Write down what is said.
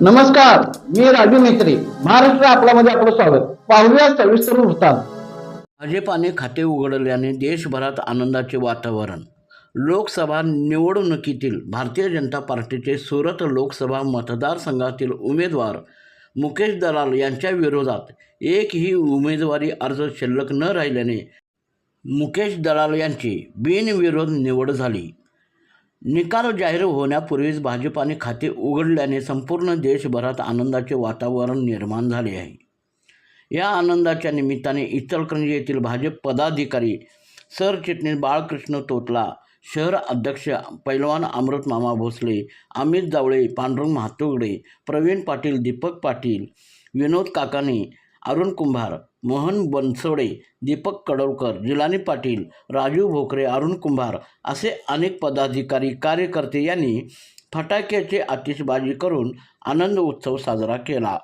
नमस्कार मी राजू मेत्री महाराष्ट्र आपल्यामध्ये आपलं स्वागत. पाहूया सविस्तर वृत्तांत. भाजपाने खाते उघडल्याने देशभरात आनंदाचे वातावरण. लोकसभा निवडणुकीतील भारतीय जनता पार्टीचे सुरत लोकसभा मतदारसंघातील उमेदवार मुकेश दलाल यांच्या विरोधात एकही उमेदवारी अर्ज शिल्लक न राहिल्याने मुकेश दलाल यांची बिनविरोध निवड झाली. निकाल जाहीर होण्यापूर्वीच भाजपाने खाते उघडल्याने संपूर्ण देशभरात आनंदाचे वातावरण निर्माण झाले आहे. या आनंदाच्या निमित्ताने इचलकरंजी येथील भाजप पदाधिकारी सरचिटणीस बाळकृष्ण तोतला शहर अध्यक्ष पैलवान अमृत मामा भोसले अमित जावळे पांडुरंग महातोगडे प्रवीण पाटील दीपक पाटील विनोद काकाने अरुण कुंभार मोहन बनसोडे दीपक कडवकर जिलानी पाटील राजू भोकरे अरुण कुंभार असे अनेक पदाधिकारी कार्यकर्ते यांनी फटाक्याची आतिषबाजी करून आनंद उत्सव साजरा केला.